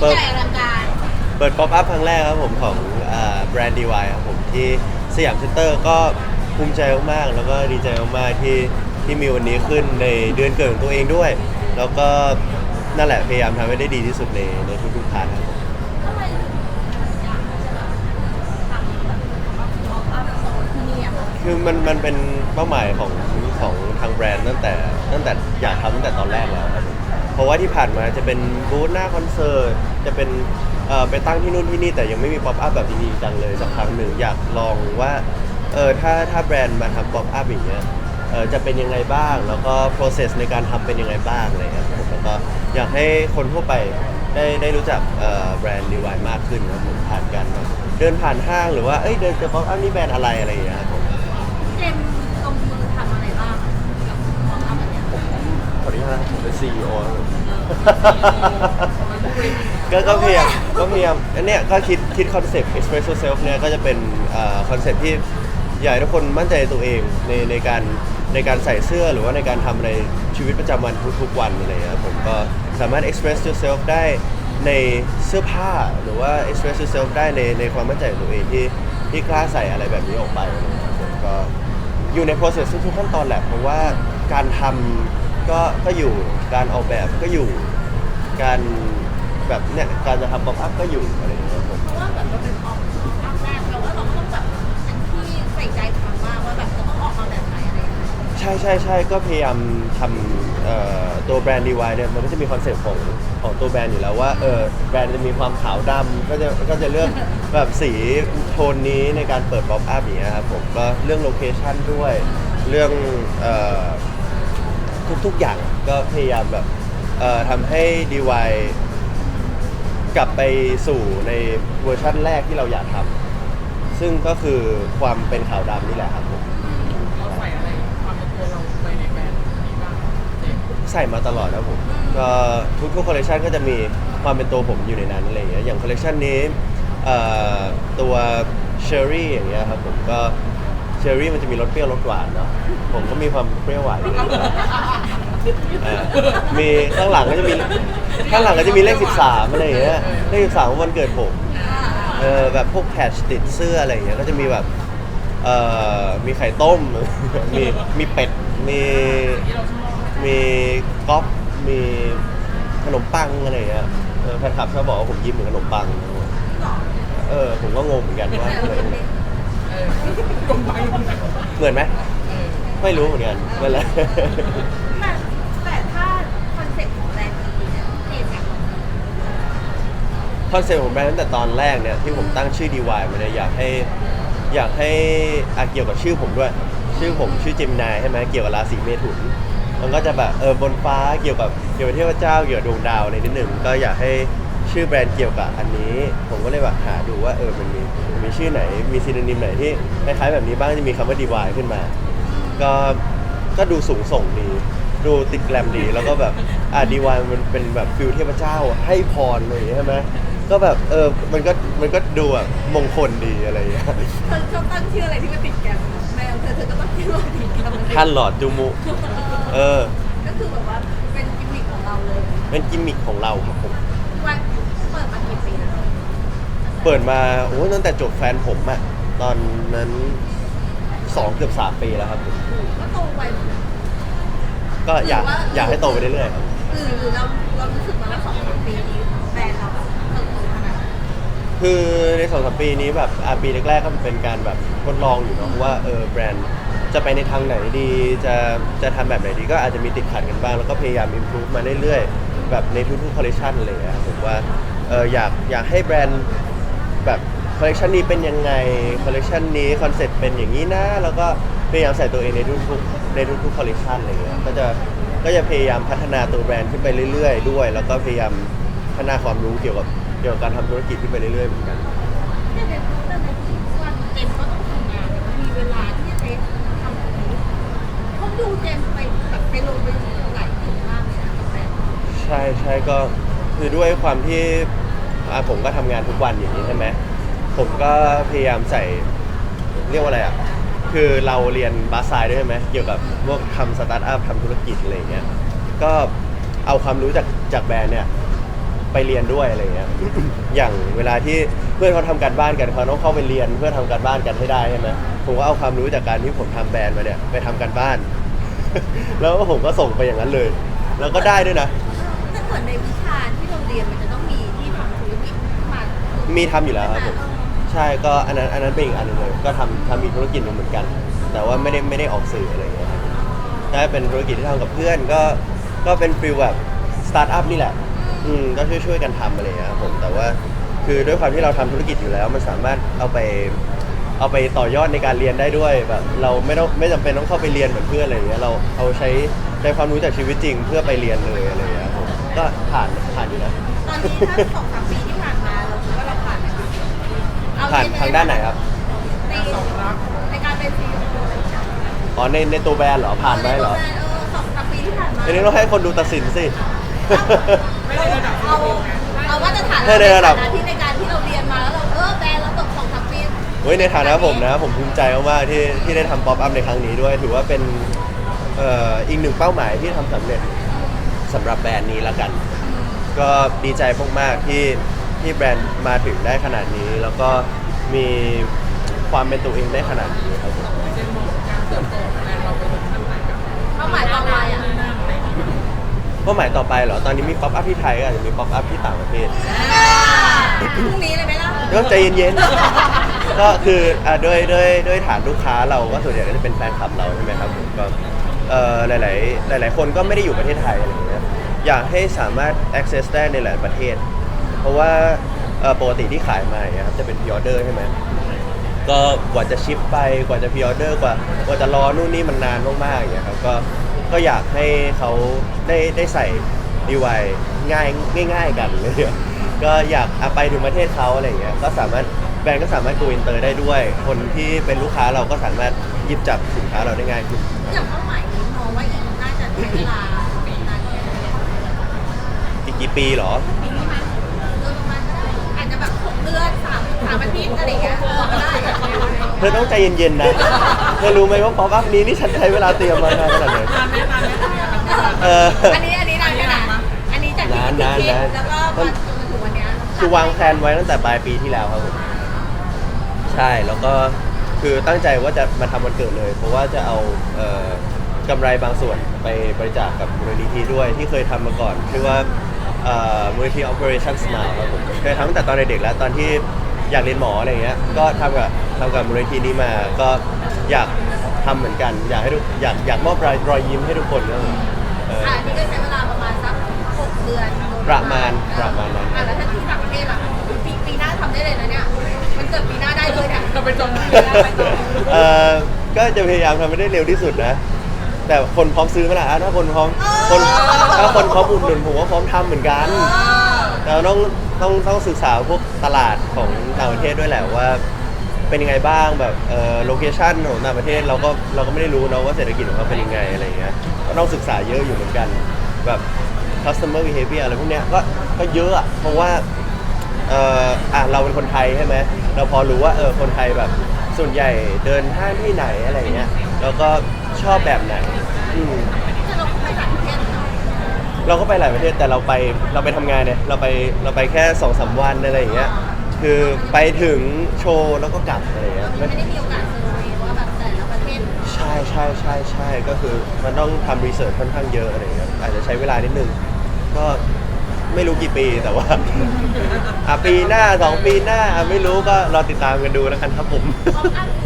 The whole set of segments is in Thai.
เปิดใหญ่อลังการเปิดป๊อปอัพครั้งแรกครับผมของแบรนด์ดีวายครับผมที่สยามเซ็นเตอร์ก็ภูมิใจมากๆแล้วก็ดีใจมากๆที่ที่มีวันนี้ขึ้นในเดือนเกิดของตัวเองด้วย แล้วก็นั่นแหละพยายามทำให้ได้ดีที่สุดในในทุกๆพาร์ทครับผมทำไมถึงอยากจะแบบทำแบบว่าเอาโซนที่นี่อะคะคือมันมันเป็นเป้าหมายของของทางแบรนด์ตั้งแต่ตั้งแต่อยากทำตั้งแต่ตอนแรกแล้วครับผม เพราะว่าที่ผ่านมาจะเป็นบูธหน้าคอนเสิร์ตจะเป็นเอ่อไปตั้งที่นู่นที่นี่แต่ยังไม่มีป๊อปอัพแบบจริงๆจังเลยสักครั้งหนึ่งอยากลองว่าเออถ้าถ้าแบรนด์มาทำป๊อปอัพอย่างเงี้ยเออจะเป็นยังไงบ้าง แล้วก็ process ในการทำเป็นยังไงบ้างอะไรเงี้ยครับผมแล้วก็อยากให้คนทั่วไปได้ได้รู้จักเอ่อแบรนด์ดีวายมากขึ้นครับผมผ่านการแบบเดินผ่านห้างหรือว่าเอ้ยเดินเจอป๊อปอัพนี่แบรนด์อะไรอะไรอย่างเงี้ยครับผม ขออนุญาตนะผมเป็น CEO ก็ก็พยายามก็พยายามอันเนี้ยก็คิดคิดคอนเซปต์ express yourself เนี่ยก็จะเป็นคอนเซปต์ที่อยากให้ทุกคนมั่นใจในตัวเองในในการในการใส่เสื้อหรือว่าในการทำในชีวิตประจำวันทุกๆวันอะไรอย่างเงี้ยผมก็สามารถ express yourself ได้ในเสื้อผ้าหรือว่า express yourself ได้ในในความมั่นใจของตัวเองที่ที่กล้าใส่อะไรแบบนี้ออกไปผมก็อยู่ใน process ทุกขั้นตอนแหละเพราะว่าการทำ ก็ก็อยู่การออกแบบก็อยู่การแบบเนี่ยการจะทำป๊อปอัพก็อยู่อะไรอย่างเงี้ยครับผมเพราะว่าแบบเราเป็นออกภาคแรกแต่ว่าเราก็ต้องแบบเป็นที่ใส่ใจทำมากว่าแบบจะต้องออกมาแบบไหนอะไรอย่างเงี้ยใช่ใช่ใช่ก็พยายามทำเอ่อตัวแบรนด์ดีวายเนี่ยมันก็จะมีคอนเซ็ปต์ของของตัวแบรนด์อยู่แล้วว่าเออแบรนด์จะมีความขาวดำก็จะก็จะเลือกแบบสีโทนนี้ในการเปิดป๊อปอัพอย่างเงี้ยครับผมก็เรื่องโลเคชั่นด้วย เรื่องเอ่อ ทุก ๆ อย่างก็พยายามแบบเอ่อทำให้ DY กลับไปสู่ในเวอร์ชั่นแรกที่เราอยากทำซึ่งก็คือความเป็นขาวดำนี่แหละครับผม เราใส่อะไรความเป็นตัวเราไปในแบรนด์นี้บ้างเจมส์ใส่มาตลอดนะผมก็ทุกๆคอลเลคชันก็จะมีความเป็นตัวผมอยู่ในนั้นอะไรอย่างเงี้ยอย่างคอลเลคชันนี้เอ่อตัวเชอร์รี่อย่างเงี้ยครับผมก็เช อร์รี่มันจะมีรสเปรี้ยวรสหวานเนาะผมก็มีความเปรี้ยวหวานอยู่เออมีข้างหลังก็จะมีข้างหลังก็จะมีเลข 13อะไรอย่างเงี้ยเลข13ของวันเกิดผมเออแบบพวกแพชติดเสื้ออะไรอย่างเงี้ยก็จะมีแบบเอ่อมีไข่ต้ม มีมีเป็ดมีมีก๊อฟมีขนมปังอะไรอย่างเงี้ยเออแฟนคลับชอบบอกว่าผมยิ้มเหมือนขนมปัง เออผมก็งงเหมือนกันว่าออเอ อลงไปลงไปเหมือนไหมเออไม่รู้เหมือนกันนั่นแหละแต่แต่ถ้าคอนเซ็ปต์ของแบรนด์นี้เนี่ยเจมส์อยากลองทำคอนเซ็ปต์ของแบรนด์ตั้งแต่ตอนแรกเนี่ยที่ผมตั้งชื่อ DY มาเนี่ยอยากให้อยากให้อาเกี่ยวกับชื่อผมด้วย ชื่อผมชื่อเจมินายใช่ไหมเกี่ยวกับราศีเมถุนมันก็จะแบบเออบนฟ้าเกี่ยวกับเกี่ยวกับเทพเจ้าเกี่ยวกับดวงดาวในนิดหนึ่งก็อยากให้ ชื่อแบรนด์เกี่ยวกับอันนี้ ผมก็เลยแบบหาดูว่าเออมันมีมันมีชื่อไหน มีซีนนิมไหนที่คล้ายๆแบบนี้บ้างจะมีคำว่า DY ขึ้นมา ก็ก็ดูสูงส่งดี ดูติดแกรมดี แล้วก็แบบอ่าดีวายมันเป็นแบบฟิลเทพเจ้าให้พรอะไรอย่างเงี้ยใช่ไหมก็แบบเออมันก็มันก็ดูแบบมงคลดีอะไรอย่างเงี้ยเธอชอบตั้งชื่ออะไรที่มันติดแกรมแมวเธอเธอก็ต้องชื่อว่าติดแกรมท่านหลอดจูมุเออ ก็คือแบบว่าเป็นกิมมิคของเราเลยเป็นกิมมิคของเราครับผม วันเปิดมากี่ปีแล้ว เปิดมาโอ้ยตั้งแต่จบแฟนผมอะตอนนั้นสองเกือบสามปีแล้วครับผมก็โตไวเหมือนกัน ก็อยากอยากให้โตไปเรื่อยๆครับหรือหรือเราเรารู้สึกว่าสองสามปีนี้แบรนด์เราแบบเติบโตขนาดนั้นคือในสองสามปีนี้แบบอะปีแรกๆก็เป็นการแบบทดลองอยู่เนาะว่าเออแบรนด์จะไปในทางไหนดีจะจะทำแบบไหนดีก็อาจจะมีติดขัดกันบ้างแล้วก็พยายาม improve มาเรื่อยๆแบบในทุกๆ collection อะไรอย่างเลยครับผมว่าเอออยากอยากให้แบรนด์ แบบคอลเลคชันนี้เป็นยังไงคอลเลคชันนี้คอนเซ็ปต์เป็นอย่างนี้นะแล้วก็พยายามใส่ตัวเองในทุกๆในทุกๆคอลเลคชันอะไรอย่างเงี้ยก็จะก็จะพยายามพัฒนาตัวแบรนด์ขึ้นไปเรื่อยๆ ด้วย แล้วก็พยายามพัฒนาความรู้เกี่ยวกับเกี่ยวกับการทำธุรกิจขึ้นไปเรื่อยๆเหมือนกันเนี่ยเป็นเพราะแต่ในทุกวันเจมส์ก็ต้องทำงานมันมีเวลาที่จะไปทำแบบนี้เขาดูเจมส์ไปแบบไปลงไปหลายจุดมากเลยนะกับแบรนด์ใช่ใช่ก็คือด้วยความที่ อะผมก็ทำงานทุกวันอย่างนี้ใช่ไหมผมก็พยายามใส่เรียกว่าอะไรอะคือเราเรียนบาสไซด์ด้วยใช่ไหมเกี่ยวกับพวกทำสตาร์ทอัพทำธุรกิจอะไรอย่างเงี้ยก็เอาความรู้จากจากแบรนด์เนี่ยไปเรียนด้วยอะไรเงี้ย อย่างเวลาที่เพื่อนเขาทำการบ้านกันเขาต้องเข้าไปเรียนเพื่อทำการบ้านกันให้ได้ใช่ไหมผมก็เอาความรู้จากการที่ผมทำแบรนด์มาเนี่ยไปทำการบ้าน แล้วผมก็ส่งไปอย่างนั้นเลย แล้วก็ได้ด้วยนะ แต่เหมือนในวิชาที่เราเรียนมันจะต้องมีที่ทำธุรกิจขึ้นมา มีทำอยู่แล้วครับผมใช่ก็อันนั้นอันนั้นเป็นอีกอันหนึงเลยก็ทำทำอีกธุรกิจหนึงเหมือนกัน แต่ว่าไม่ได้ไม่ได้ออกสื่ออะไรอย่างเงี้ยครับใช่เป็นธุรกิจที่ทำกับเพื่อนก็ก็เป็นฟิลแบบสตาร์ทอัพนี่แหละอืมก็ช่วยช่วยๆกันทำอะไรอย่างเงี้ยครับผมแต่ว่าคือด้วยความที่เราทำธุรกิจอยู่แล้ว มันสามารถเอาไปเอาไปต่อยอดในการเรียนได้ด้วยแบบเราไม่ต้องไม่จำเป็นต้องเข้าไปเรียนเหมือนเพื่อนอะไรอย่างเงี้ยเราเอาใช้ใช้ความรู้จากชีวิตจริงเพื่อไปเรียนเลยอะไรอย่างเงี้ยครับผมก็ผ่านผ่านอยู่นะ ตอนนี้ถ้าสองสาม ผ่านทางด้านไหนครับในในการเป็นซีอีโออ๋อในในตัวแบรนด์เหรอผ่านไหมเหรอเออสองสามปีที่ผ่านมาอันนี้ต้องให้คนดูตัดสินสิไม่ได้ระดับเอาเอาว่าจะฐานให้ในระดับ ที่ในการที่เราเรียนมาแล้วเราเออแบรนด์เราตกสองสามปี เฮ้ยในฐานะผมนะ ผมภูมิใจมากๆที่ที่ได้ทำป๊อปอัพในครั้งนี้ด้วย ถือว่าเป็นเอ่ออีกหนึ่งเป้าหมายที่ทำสำเร็จสำหรับแบรนด์นี้ละกัน ก็ดีใจมากๆที่ที่แบรนด์มาถึงได้ขนาดนี้ แล้วก็ มีความเป็นตัวเองได้ขนาดนี้ครับผมเจนมองการเติบโตของแบรนด์เราไปถึงขั้นไหนกันเป้าหมายต่อไปอะเป้าหมายต่อไปเหรอ ตอนนี้มีป๊อปอัพที่ไทยก็อาจจะมีป๊อปอัพที่ต่างประเทศ พรุ่งนี้เลยไหมล่ะก็ใจเย็นๆ ก็คืออะด้วยด้วยด้วยฐานลูกค้าเราก็ส่วนใหญ่ก็จะเป็นแฟนคลับเราใช่ไหมครับผมก็เอ่อหลายๆหลาย ๆ คนก็ไม่ได้อยู่ประเทศไทยอะไรอย่างเงี้ยอยากให้สามารถ access ได้ในหลายประเทศ เพราะว่า เอ่อปกติที่ขายมาอย่างเงี้ยครับจะเป็นพิออเดอร์ใช่ไหมก็กว่าจะชิปไปกว่าจะพิออเดอร์กว่ากว่าจะรอนู่นนี่มันนานมากๆอย่างเงี้ยครับก็ก็อยากให้เขาได้ได้ใส่ดีไวง่ายง่ายๆกันเลยก็อยากอะไปถึงประเทศเขาอะไรอย่างเงี้ยก็สามารถแบรนด์ก็สามารถ go อินเตอร์ได้ด้วย คนที่เป็นลูกค้าเราก็สามารถหยิบจับสินค้าเราได้ง่ายขึ้น อย่างเป้าหมายนี้มองว่าอีกน่าจะใช้เวลานานแค่ไหน อีกกี่ปีเหรอ เดือนสามสามอาทิตย์อะไรอย่างเงี้ยบอกก็ได้เธอต้องใจเย็นๆนะ เธอรู้ไหมว่าป๊อปอัพนี้นี่ฉันใช้เวลาเตรียมมานานขนาดไหน นานไหมนานไหมนานไหมเอออันนี้อันนี้นานแค่ไหนอันนี้จากที่นานคิดนานคิดนานแล้วก็มาจนมาถึงวันเนี้ยคือวางแผนไว้ตั้งแต่ปลายปีที่แล้วครับผมใช่แล้วก็คือตั้งใจว่าจะมาทำวันเกิดเลย เพราะว่าจะเอาเอ่อกำไรบางส่วนไปบริจาคกับมูลนิธิด้วยที่เคยทำมาก่อนชื่อว่า เอ่อมูลนิธิ Operation Smile ครับผมเคยทำตั้งแต่ตอนเด็กๆแล้วตอนที่อยากเรียนหมออะไรเงี้ยก็ทำกับทำกับมูลนิธินี้มาก็อยากทำเหมือนกัน อยากให้ทุกอยากอยากมอบรอยรอยยิ้มให้ทุกคนครับผมเออ อะอันนี้ก็ใช้เวลาประมาณสักหกเดือนโดยประมาณประมาณนั้น อะแล้วถ้าที่ต่างประเทศล่ะปีปีหน้าทำได้เลยนะเนี่ย มันเกิดปีหน้าได้เลยเนี่ยเราไปจนที่ได้ไปจนเออก็จะพยายามทำให้ได้เร็วที่สุดนะ แต่คนพร้อมซื้อไหมล่ะอะถ้าคนพร้อมคนถ้าคนพร้อมอุดหนุนผมก็พร้อมทำเหมือนกันแต่เราต้องต้องต้องศึกษาพวกตลาดของต่างประเทศด้วยแหละว่าเป็นยังไงบ้างแบบเอ่อโลเคชันของต่างประเทศเราก็เราก็ไม่ได้รู้เนอะว่าเศรษฐกิจของเขาเป็นยังไงอะไรอย่างเงี้ยก็ต้องศึกษาเยอะอยู่เหมือนกัน แบบ customer behavior อะไรพวกเนี้ยก็ก็เยอะอะเพราะว่าเอ่ออะเราเป็นคนไทยใช่ไหมเราพอรู้ว่าเออคนไทยแบบส่วนใหญ่เดินห้างที่ไหนอะไรเงี้ยแล้วก็ ชอบแบบไหนอืมจะลงไปต่างประเทศเนาะเราก็ไปหลายประเทศแต่เราไปเราไปทำงานเนี่ยเราไปเราไปแค่สองสามวันอะไรอย่างเงี้ยคือไปถึงโชว์แล้วก็กลับอะไรอย่างเงี้ยไม่ได้มีโอกาสเซอร์เวย์ว่าแบบแต่ละประเทศใช่ใช่ใช่ใช่ก็คือมันต้องทำรีเสิร์ชค่อนข้างเยอะอะไรอย่างเงี้ยอาจจะใช้เวลานิดนึงก็ไม่รู้กี่ปีแต่ว่า อะปีหน้าสองปีหน้าอะไม่รู้ก็รอติดตามกันดูแล้วกันครับผมป๊อปอัพนี้จะอยู่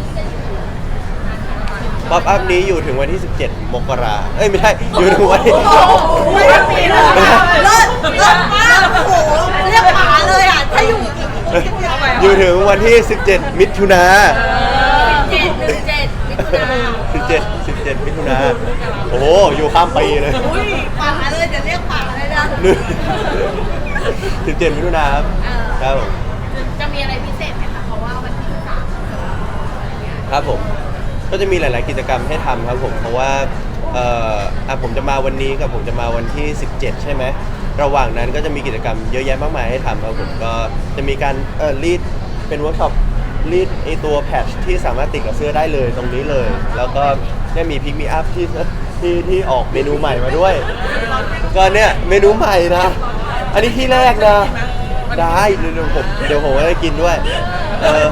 ป๊อปอัพนี้อยู่ถึงวันที่ 17 มกราเอ้ยไม่ใช่ อยู่ถึงวันที่โอ้โหไม่ได้ปีเลยเลิศเลิศมากโอ้โหเรียกป๋าเลยอะถ้าอยู่อีกอยู่ถึงวันที่ 17 มิถุนาเจ็ดหนึ่งเจ็ดมิถุนา17 17 มิถุนาโอ้โห อยู่ข้ามปีเลยอุ้ยป๋าเลยจะเรียกป๋าเลยนะนึก17 มิถุนาครับเออครับผมจะมีอะไรพิเศษไหมคะเพราะว่าวันที่สามครับผม ก็จะมีหลาย ๆ กิจกรรมให้ทำครับผม เพราะว่าเอ่ออะผมจะมาวันนี้กับผมจะมาวันที่ 17 ใช่ไหม ระหว่างนั้นก็จะมีกิจกรรมเยอะแยะมากมายให้ทำครับผมก็จะมีการเอ่อรีดเป็นเวิร์กช็อปรีดไอตัวแพทชที่สามารถติดกับเสื้อได้เลยตรงนี้เลย แล้วก็ได้มีพิกมีอัพที่ที่ที่ออกเมนูใหม่มาด้วย ก็เนี่ยเมนูใหม่นะ อันนี้ที่แรกนะ ได้เดี๋ยวผมเดี๋ยวผมจะกินด้วย เออ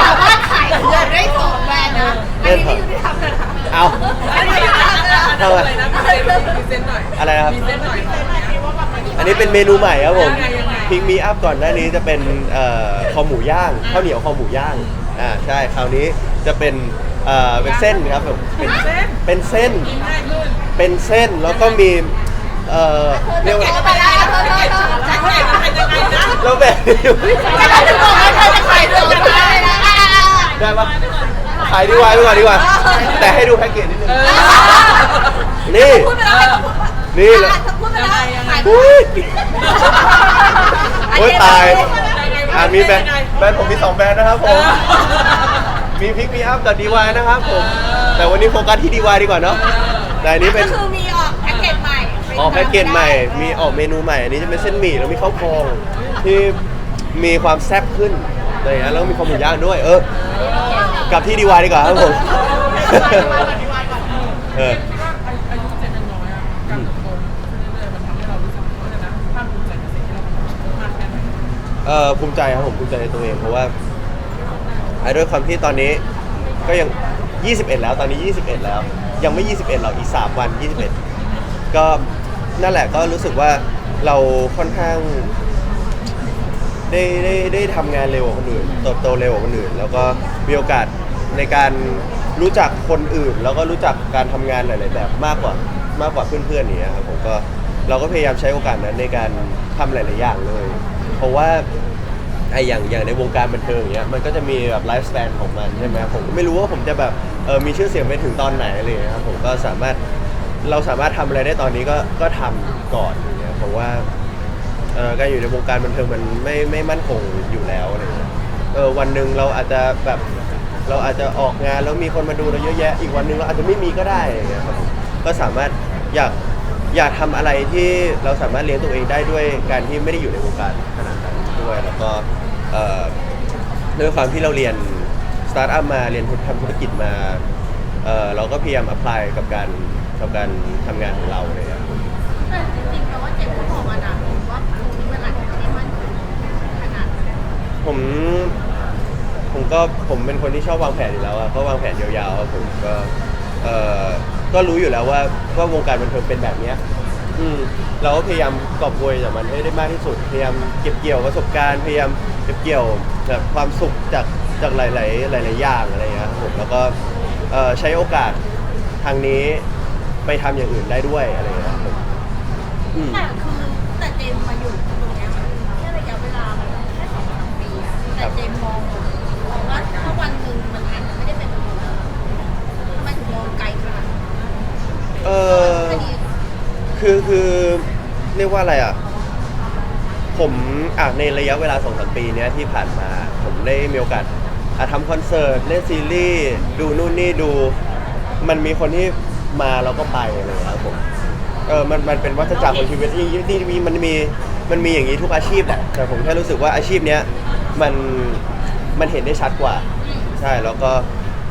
สามารถขายเงินได้สอง นด์นะอันนี้ไม่ยุติธรรมเลยนะเอาอันนี้ไม่ยุติธรรมเลยนะทำไมอะไรนะพรีเซนต์พรีเซนต์หน่อยอะไรนะครับพรีเซนต์หน่อยของเนี้ยอันนี้เป็นเมนูใหม่ครับผมยังไงยังไงพิงมีอัพก่อนหน้านี้จะเป็นเอ่อคอหมูย่างข้าวเหนียวคอหมูย่างอ่าใช่คราวนี้จะเป็นเอ่อเป็นเส้นครับผมเป็นเส้นเป็นเส้นกินง่ายขึ้นเป็นเส้นแล้วก็มีเอ่อเรียกว่าไปแล้วเธอเธอเธอจะแข่งเป็นยังไงนะแล้วแบบนี้ไม่ได้จะบอกว่าเธอจะขายสองแบรนด์นะได้ปะขายดีกว่าดีกว่าดีกว่า แต่ให้ดูแพ็กเกจนิดนึงเออนี่ พูดไปแล้วนี่แหละพูดไปแล้วขายอุ้ยโอ้ยตายอ่ามีแบรนด์แบรนด์ผมมีสองแบรนด์นะครับผม มีพิกมีอัพกับดีวายนะครับผม แต่วันนี้โฟกัสที่ดีวายดีกว่าเนาะแต่อันนี้เป็น ก็คือมีออกแพ็กเกจใหม่ออกแพ็กเกจใหม่ มีออกเมนูใหม่ อันนี้จะเป็นเส้นหมี่แล้วมีข้าวพองที่มีความแซ่บขึ้นอะไรอย่างเงี้ยแล้วก็มีความหมูย่างด้วย เออ กลับที่ดีวายดีกว่าครับผม เออคิดว่าอายุเจนยังน้อยอะการเติบโตเรื่อยๆมันทำให้เรารู้สึกว่าจะนะภาคภูมิใจกับสิ่งที่เราทำมากแค่ไหนเอ่อภูมิใจครับผมภูมิใจในตัวเองเพราะว่าอะด้วยความที่ตอนนี้ก็ยัง 21 แล้วตอนนี้ 21 แล้ว ยังไม่ 21หรอกอีก3วัน 21 ก็นั่นแหละก็รู้สึกว่าเราค่อนข้าง ได้ได้ได้ทำงานเร็วกว่าคนอื่นเติบโตเร็วกว่าคนอื่น แล้วก็มีโอกาสในการรู้จักคนอื่น แล้วก็รู้จักการทำงานหลายๆแบบมากกว่ามากกว่าเพื่อนๆอย่างเนี้ยครับผมก็เราก็พยายามใช้โอกาสนั้นในการทำหลายๆอย่างเลย เพราะว่าไออย่างอย่างในวงการบันเทิงอย่างเงี้ยมันก็จะมีแบบไลฟ์สเปนของมันใช่ไหมผมก็ไม่รู้ว่าผมจะแบบเออมีชื่อเสียงไปถึงตอนไหนอะไรอย่างเลยครับผมก็สามารถเราสามารถทำอะไรได้ตอนนี้ก็ก็ทำก่อนอย่างเงี้ยเพราะว่า เอ่อการอยู่ในวงการบันเทิงมันไม่ไม่มั่นคงอยู่แล้วอะไรเงี้ยเออวันหนึ่งเราอาจจะแบบเราอาจจะออกงานแล้วมีคนมาดูเราเยอะแยะ อีกวันหนึ่งเราอาจจะไม่มีก็ได้อย่างเงี้ยครับก็สามารถอยากอยากทำอะไรที่เราสามารถเลี้ยงตัวเองได้ด้วยการที่ไม่ได้อยู่ในวงการขนาดนั้นด้วยแล้วก็เอ่อด้วยความที่เราเรียนสตาร์ทอัพมาเรียนทำธุรกิจมาเออเราก็พยายามอัพพลายกับการกับการทำงานของเราเลยครับ ผมผมก็ผมเป็นคนที่ชอบวางแผนอยู่แล้วอะก็วางแผนยาวๆอะผมก็เอ่อก็รู้อยู่แล้วว่าว่าวงการบันเทิงเป็นแบบเนี้ยอืมเราก็พยายามกอบโกยจากมันให้ได้มากที่สุด พยายามเก็บเกี่ยวประสบการณ์ พยายามเก็บเกี่ยวแบบความสุขจากจากหลายๆหลายๆอย่างอะไรอย่างเงี้ยครับผมแล้วก็เอ่อใช้โอกาสทางนี้ไปทำอย่างอื่นได้ด้วยอะไรอย่างเงี้ยครับผมอืม แต่คือ เออคือคือเรียกว่าอะไรอะ ผมอะในระยะเวลาสองสามปีเนี้ยที่ผ่านมา ผมได้มีโอกาสอะทำคอนเสิร์ตเล่นซีรีส์ดูนู่นนี่ดู มันมีคนที่มาแล้วก็ไปอะไรอย่างเงี้ยครับผมเออมันมันเป็นวัฏจักรของชีวิตที่ที่มีมันมีมันมีอย่างนี้ทุกอาชีพแหละแต่ผมแค่รู้สึกว่าอาชีพเนี้ยมันมันเห็นได้ชัดกว่า ใช่แล้วก็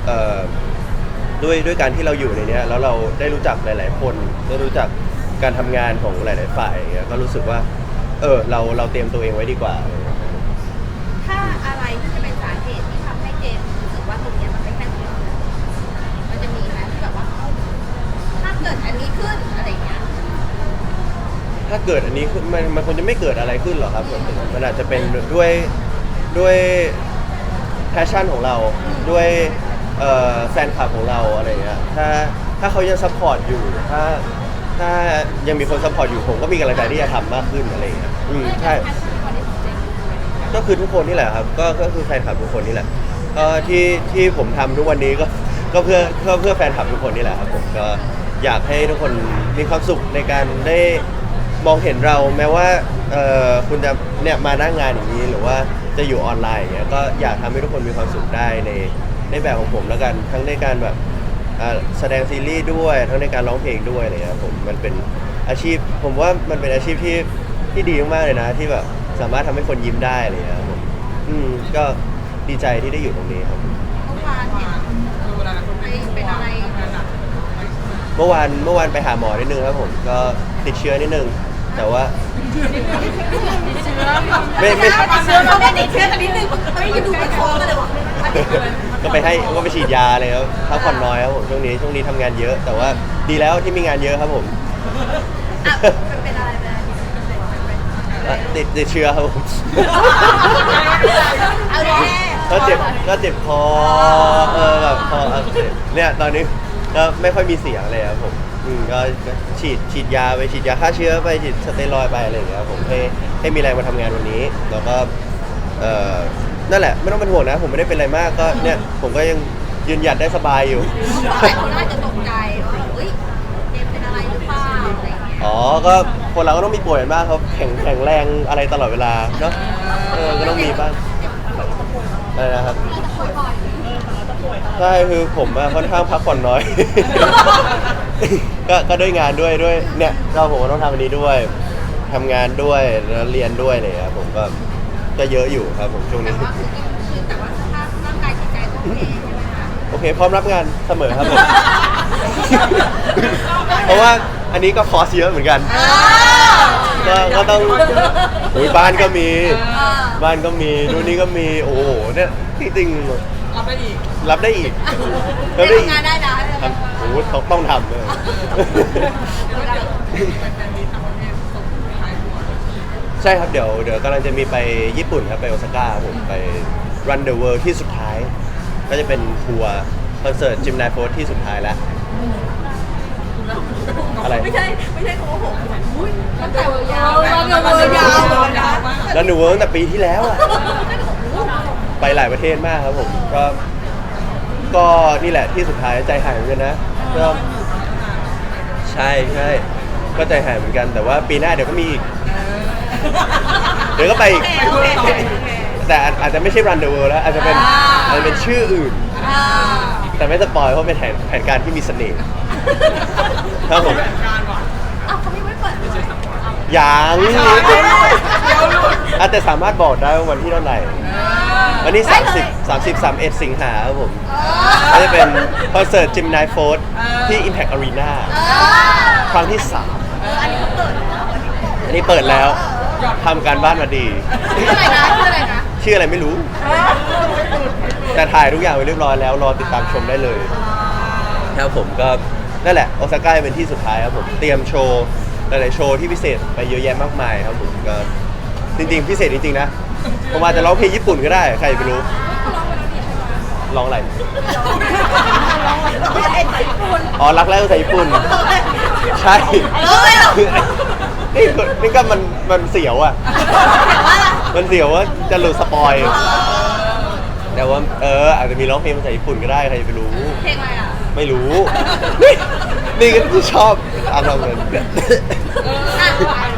เออ ด้วยด้วยการที่เราอยู่ในเนี้ยแล้วเราได้รู้จักหลาย ๆ คนได้รู้จักการทำงานของหลาย ๆ ฝ่ายอย่างเงี้ยก็รู้สึกว่า เออเราเราเตรียมตัวเองไว้ดีกว่า ถ้าอะไรที่จะเป็นสาเหตุที่ทำให้เจมรู้สึกว่าตรงเนี้ยมันไม่แค่นี้มันจะมีไหมที่แบบว่าถ้าเกิดอันนี้ขึ้นอะไรอย่างเงี้ย ถ้าเกิดอันนี้ขึ้นมันมันคงจะไม่เกิดอะไรขึ้นหรอกครับมันอาจจะเป็นด้วยด้วยแพชชั่นของเราด้วย เอ่อแฟนคลับของเราอะไรเงี้ยถ้าถ้าเขายังซัพพอร์ตอยู่ถ้าถ้ายังมีคนซัพพอร์ตอยู่ผมก็มีกำลังใจที่จะทำมากขึ้นอะไรเงี้ยอืมใช่ ก็คือทุกคนนี่แหละครับ ก็ก็คือแฟนคลับทุกคนนี่แหละก็ที่ที่ผมทำทุกวันนี้ก็ก็เพื่อเพื่อเพื่อแฟนคลับทุกคนนี่แหละครับผมก็อยากให้ทุกคนมีความสุขในการได้มองเห็นเราแม้ว่าเอ่อคุณจะเนี่ยมาหน้างงานอย่างนี้หรือว่าจะอยู่ออนไลน์อย่างเงี้ยก็อยากทำให้ทุกคนมีความสุขได้ใน ในแบบของผมแล้วกันทั้งในการแบบอ่าแสดงซีรีส์ด้วย ทั้งในการร้องเพลงด้วยอะไรเงี้ยครับผมมันเป็นอาชีพ ผมว่ามันเป็นอาชีพที่ที่ดีมากๆเลยนะ ที่แบบสามารถทำให้คนยิ้มได้อะไรเงี้ยครับผมอืมก็ดีใจที่ได้อยู่ตรงนี้ครับ เมื่อวานเนี่ยเออเวลาเราคนเป็นอะไรทำงานหนักเมื่อวานเมื่อวานไปหาหมอนิดนึงครับผมก็ติดเชื้อนิดนึง แต่ว่าเชื้อไม่ไม่ เชื้อเขาได้ติดเชื้อกันนิดนึงเฮ้ยยังดูไม่คอกันเลยวะ ก็ไปให้ก็ไปฉีดยาเลยครับพักผ่อนน้อยครับผมช่วงนี้ช่วงนี้ทำงานเยอะ แต่ว่าดีแล้วที่มีงานเยอะครับผมอะเป็นอะไรเป็นอะไรอะติดติดเชื้อครับผมเอาแน่ก็เจ็บก็เจ็บคอเออแบบคออักเสบเนี่ยตอนนี้ก็ไม่ค่อยมีเสียงเลยครับผมอืมก็ก็ฉีดฉีดยาไปฉีดยาฆ่าเชื้อไปฉีดสเตียรอยด์ไปอะไรอย่างเงี้ยครับผมให้ให้มีแรงมาทำงานวันนี้ แล้วก็เอ่อ นั่นแหละไม่ต้องเป็นห่วงนะ ผมไม่ได้เป็นอะไรมากก็เนี่ยผมก็ยังยืนหยัดได้สบายอยู่ หลายคนน่าจะตกใจว่าเฮ้ยเจมเป็นอะไรหรือเปล่าอะไรอย่างเงี้ยอ๋อ ก็คนเราก็ต้องมีป่วยบ้างครับแข็งแข็งแรงอะไรตลอดเวลาเนาะเออก็ต้องมีบ้างอะไรนะครับใช่คือผมอะค่อนข้างพักผ่อนน้อย ก็ก็ด้วยงานด้วยด้วยเนี่ยก็ผมก็ต้องทำอันนี้ด้วยทำงานด้วยแล้วเรียนด้วยอะไรอย่างเลยครับผมก็ ก็เยอะอยู่ครับผมช่วงแต่นี้ ว่าคือคือแต่ว่าสภาพร่างกายจิตใจก็โอเคใช่ไหมคะโอเคพร้อมรับงานเสมอครับผม เพราะว่าอันนี้ก็คอร์สเยอะเหมือนกัน ก็ก็ต้องโอ้ยบ้านก็มี บ้านก็มีนู่นนี่ก็มี โอ้โหเนี่ยที่จริงรับได้อีกรับได้อีกได้รับได้อีกทำงานได้นะทำโอ้โหต้องต้องทำเลยแล้วเดี๋ยวไปแฟนมีต่างประเทศส่งท้ายทัวร์ ใช่ครับเดี๋ยวเดี๋ยวกำลังจะมีไปญี่ปุ่นครับไปโอซาก้าครับผมไป Run the World ที่สุดท้าย ก็จะเป็นทัวร์คอนเสิร์ตจิมนาโฟที่สุดท้ายแล้ว อะไร ไม่ใช่ไม่ใช่คำว่าผมอุ้ยตั้งแต่ยาวตั้งแต่ยาวเลยนะแล้วหนูเวิร์กตั้งแต่ปีที่แล้วอะไปหลายประเทศมากครับผมก็ ก็นี่แหละที่สุดท้ายใจหายเหมือนกันนะก็ใช่ใช่ก็ใจหายเหมือนกันแต่ว่าปีหน้าเดี๋ยวก็มีอีก เดี๋ยวก็ไปอีก โอเคโอเคโอเค แต่อาจอาจจะไม่ใช่ Run the World แล้วอาจจะเป็นอ่า อาจจะเป็นชื่ออื่น อ่าแต่ไม่สปอยเพราะเป็นแผนแผนการที่มีเสน่ห์ครับผมแผนการก่อนอ้าวเขาไม่ไว้เปิดเลยยังเดี๋ยวหลุดอาจจะแต่สามารถบอกได้ว่าวันที่เท่าไหร่ วันนี้ 30 30 31 สิงหาครับผมก็จะเป็นคอนเสิร์ตจิมนายโฟร์ที่ Impact Arena ครั้งที่เอออันนี้เขาเปิดแล้ว3อันนี้เปิดแล้ว ทำการบ้านมาดี ชื่ออะไรนะชื่ออะไรนะชื่ออะไรไม่รู้ แต่ถ่ายทุกอย่างไว้เรียบร้อยแล้วรอติดตามชมได้เลยครับผมก็นั่นแหละ โอซาก้าเป็นที่สุดท้ายครับผมเตรียมโชว์ หลายๆโชว์ที่พิเศษไปเยอะแยะมากมายครับผมก็จริงๆ พิเศษจริงๆนะผมอาจจะร้องเพลงญี่ปุ่นก็ได้ ใครจะไปรู้ร้องอะไรอ๋อรักแรกภาษาญี่ปุ่น ใช่ เออเลยเหรอ นี่ก็นี่ก็มันมันเสียวอะ มันเสียวว่าจะหลุดสปอย แต่ว่าเอออาจจะมีร้องเพลงภาษาญี่ปุ่นก็ได้ใครจะไปรู้ เพลงอะไรอะไม่รู้ นี่นี่ก็ที่ชอบอารมณ์เหมือนอะ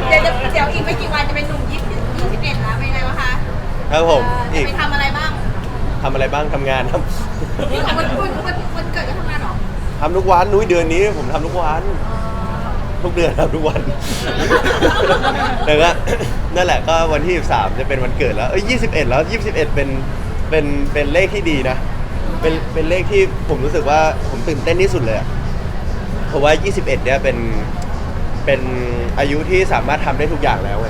เดี๋ยวจะเดี๋ยวอีกไม่กี่วันจะเป็นหนุ่มยี่สิบยี่สิบเอ็ดแล้วเป็นไงวะคะครับผมเออีอกไปทำอะไรบ้างทำอะไรบ้างทำงานครับนี่ของวันวันวันวันเกิดก็ทำงานเหรอทำทุกวันนุ้ยเดือนนี้ผมทำทุกวัน ทุกเดือนทำทุกวัน แต่ก็ นั่นแหละก็วันที่ 13 จะเป็นวันเกิดแล้วเอ้ย21 แล้ว 21 เป็นเป็นเป็นเลขที่ดีนะ เป็นเป็นเลขที่ผมรู้สึกว่าผมตื่นเต้นที่สุดเลยอะเพราะว่า 21 เนี่ยเป็นเป็นอายุที่สามารถทำได้ทุกอย่างแล้วไง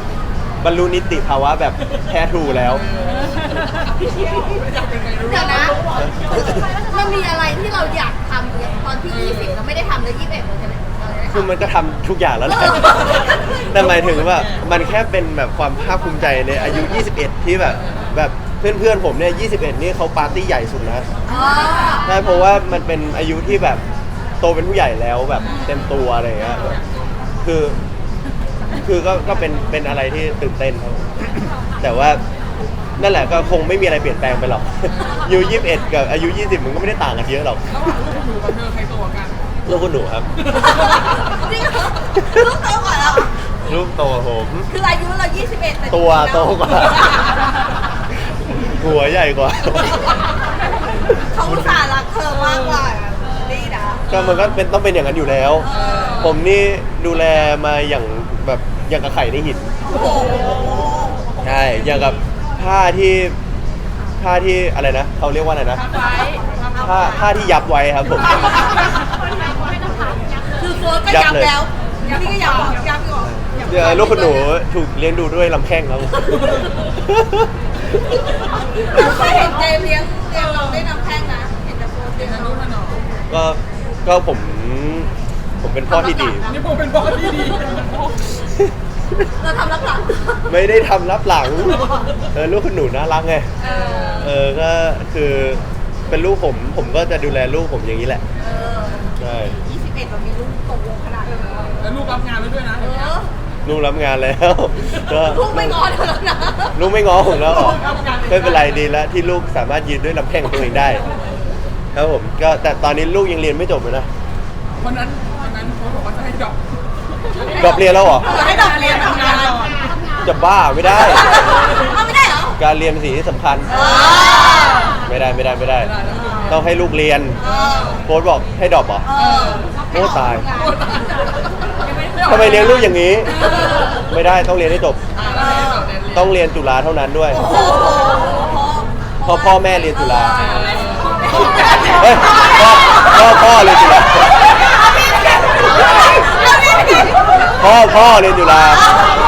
บรรลุนิติภาวะแบบแท้ทรูแล้วอยากเป็นไงรู้เดี๋ยวนะ มันมีอะไรที่เราอยากทำตอนที่ยี่สิบเราไม่ได้ทำแล้วยี่สิบเอ็ดเราจะไหนเราจะได้ คือทำมันก็ทำทุกอย่างแล้วแหละ แต่หมายถึงว่ามันแค่เป็นแบบความภาคภูมิใจในอายุ 21 ที่แบบแบบเพื่อนๆผมเนี่ย 21 นี่เขาปาร์ตี้ใหญ่สุดนะอ๋อใช่เพราะว่ามันเป็นอายุที่แบบโตเป็นผู้ใหญ่แล้วแบบเต็มตัวอะไรอย่างเงี้ยแบบคือคือก็ก็เป็นเป็นอะไรที่ตื่นเต้นครับ แต่ว่านั่นแหละก็คงไม่มีอะไรเปลี่ยนแปลงไปหรอกอายุ21 กับอายุ 20 มันก็ไม่ได้ต่างกันเยอะหรอก ระหว่างลูกหนูกับเธอใครโตกว่ากัน ลูกคุณหนูครับ จริงเหรอลูกโตกว่าเราลูกโตกว่าผม คืออายุเรายี่สิบเอ็ดแต่ตัวโตกว่า หัวใหญ่กว่า เขาอุตส่าห์รักเธอมากกว่านี่นะก็มันก็เป็นต้องเป็นอย่างนั้นอยู่แล้ว ผมนี่ดูแลมาอย่างแบบอย่างกับไข่ในหิน โอ้โหใช่ อย่างกับผ้าที่ผ้าที่อะไรนะ เขาเรียกว่าอะไรนะไว้ผ้าผ้าที่ยับไว้ครับผม คือโค้ดก็ยับยับเลยแล้วนี่ก็ยับยับก่อนใเดี๋ยวลูกคุณหนูถูกเลี้ยงดูด้วยลำแข้งครับเราเคยเห็นเจมส์เลี้ยงเลี้ยงเราได้น้ำแข้งนะเห็นแต่โพสต์เลี้เป็ยนงอนุเราถนอมก็ก็ผมผมเป็นพ่อที่ดีนี่ผมเป็นพ่อที่ดีเป็นพ่อเราทำรับหลัง ไม่ได้ทำรับหลังเออลูกคุณหนูน่ารักไงเออเออก็คือเป็นลูกผมผมก็จะดูแลลูกผมอย่างนี้แหละเออใช่21 เรามีลูกตกวงขนาดนี้แล้วลูกรับงานแล้วด้วยนะเออลูกรับงานแล้วก็ลูกไม่งอนเธอแล้วนะลูกไม่ง้อผมแล้วเหรอไม่เป็นไรดีแล้วที่ลูกสามารถยืนด้วยลำแข้งของตัวเองได้ ครับผมก็แต่ตอนนี้ลูกยังเรียนไม่จบเลยนะวันนั้นวันนั้นเขาบอกว่าจะให้ดอกจบเรียนแล้วเหรอเออให้ดอกเรียนทำงานก่อนจะบ้าไม่ได้ เอาไม่ได้เหรอการเรียนเป็นสิ่งที่สำคัญเออไม่ได้ไม่ได้ไม่ได้ได้แล้วดูต้องให้ลูกเรียนเออโค้ชบอกให้ดรอปเหรอเออโอ้ตายโอ้ตายทำไมเลี้ยงลูกอย่างนี้ ไม่ได้ต้องเรียนให้จบอ่าแล้วให้ดอกเรียนต้องเรียนจุฬาเท่านั้นด้วยโอ้โหเพราะพ่อแม่เรียนจุฬาเออเฮ้ยพ่อพ่อพ่อเรียนจุฬาพ่อพ่อเรียนจุฬาอะ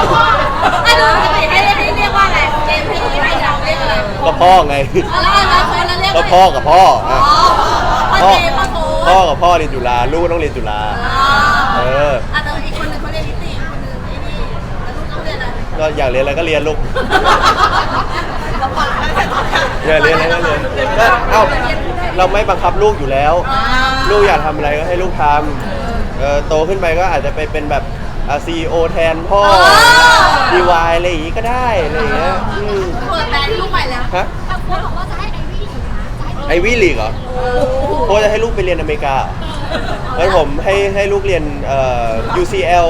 ดูปกติให้ให้เรียกว่าอะไรเจมส์ให้ให้เราเรียกอะไรก็พ่อไงแล้วแล้วคนละเรียกก็อะไรพ่อกับพ่ออ๋อะอพ่อเจมส์พ่อโต พ่อกับพ่อเรียนจุฬาลูกก็ต้องเรียนจุฬาเอออะแต่อีกคนหนึ่งเขาเรียนนิติอีกคนหนึ่งไอ้นี่แล้วลูกต้องเรียนอะไรก็อยากเรียนอะไรก็เรียนลูกเราผ่านได้แต่ตอนนี้อยากเรียนอะไรก็เรียนก็เอ้าเราไม่บังคับลูกอยู่แล้วอ่าลูกอยากทำอะไรก็ให้ลูกทำเออโตขึ้นไปก็อาจจะไปเป็นแบบซีอีโอแทนพ่อดีวายอะไรอย่างงี้ก็ได้อะไรอย่างเงี้ยอืมเปิดแบรนด์ให้ลูกใหม่แล้วฮะบางคนบอกว่าจะ ไอวี่ลีกเหรอโค้ชจะให้ลูกไปเรียนอเมริกาเหรองั้นผมให้ให้ลูกเรียนเอ่อ UCL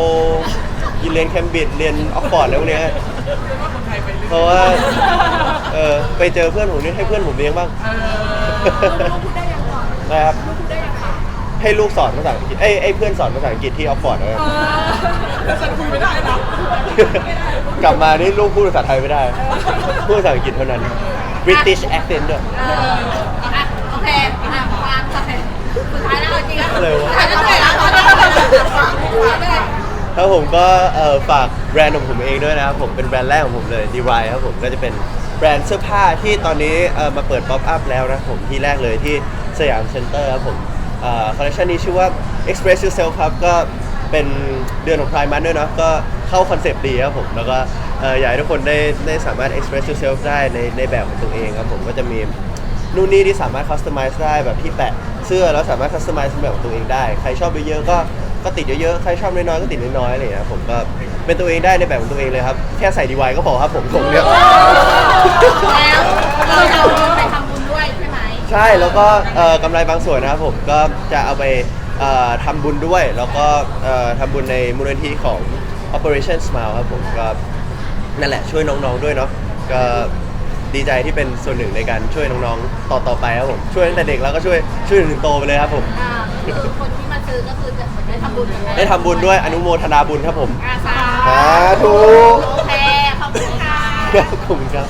เรียนเคมบริดจ์เรียนออกฟอร์ดอะไรพวกเนี้ยว่าคนไทยไปเรื่อยเพราะว่าเออไปเจอเพื่อนผมนี่ให้เพื่อนผมเลี้ยงบ้างเออนะครับให้ลูกสอนภาษาอังกฤษเอ้ยไอ้เพื่อนสอนภาษาอังกฤษที่ออกฟอร์ดเลยแล้วฉันคุยไม่ได้นะกลับมานี่ลูกพูดภาษาไทยไม่ได้ พูดภาษาอังกฤษเท่านั้น British accent ด้วย เอออะโอเคอะวางไปสุดท้ายแล้วเอาจริงแล้วอะไรวะ สุดท้ายแล้วเหนื่อยแล้วสุดท้ายแล้วเหนื่อยครับผมก็เอ่อฝากแบรนด์ของผมเองด้วยนะครับผมเป็นแบรนด์แรกของผมเลย d y ครับผมก็จะเป็นแบรนด์เสื้อผ้าที่ตอนนี้เอ่อมาเปิดป๊อปอัพแล้วนะครับผมที่แรกเลยที่สยามเซ็นเตอร์ครับผมคอลเลคชันนี้ชื่อว่า Express Yourself ครับก็เป็นเดือนของ Pride Month ด้วยเนาะก็เข้าคอนเซปต์ดีครับผมแล้วก็ เอ่ออยากให้ทุกคนได้ได้สามารถ express yourself ได้ในในแบบของตัวเองครับผมก็จะมีนู่นนี่ที่สามารถคัสตอมไมซ์ได้แบบที่แปะเสื้อแล้วสามารถคัสตอมไมซ์เป็นแบบของตัวเองได้ ใครชอบเยอะๆก็ก็ติดเยอะๆใครชอบน้อยๆก็ติดน้อยๆอะไรอย่างเงี้ยผมก็เป็นตัวเองได้ในแบบของตัวเองเลยครับแค่ใส่ดีไวก็พอครับผมผมเนี่ย แล้วเราจะเอาเงินไปทำบุญด้วยใช่ไหมใช่แล้วก็เอ่อกำไรบางส่วนนะครับผมก็จะเอาไปเอ่อทำบุญด้วย แล้วก็เอ่อทำบุญในมูลนิธิของ Operation Smile ครับผมก็ นั่นแหละช่วยน้องๆด้วยเนาะก็ดีใจที่เป็นส่วนหนึ่งในการช่วยน้องๆต่อต่อไปครับผมช่วยตั้งแต่เด็กแล้วก็ช่วยช่วยถึงโตไปเลยครับผมอ่าคือคนที่มาซื้อก็คือจะเหมือนได้ทำบุญกันได้ทำบุญด้วยอนุโมทนาบุญครับผม อาสาสาธุ โอเคขอบคุณค่ะ ขอบคุณครับ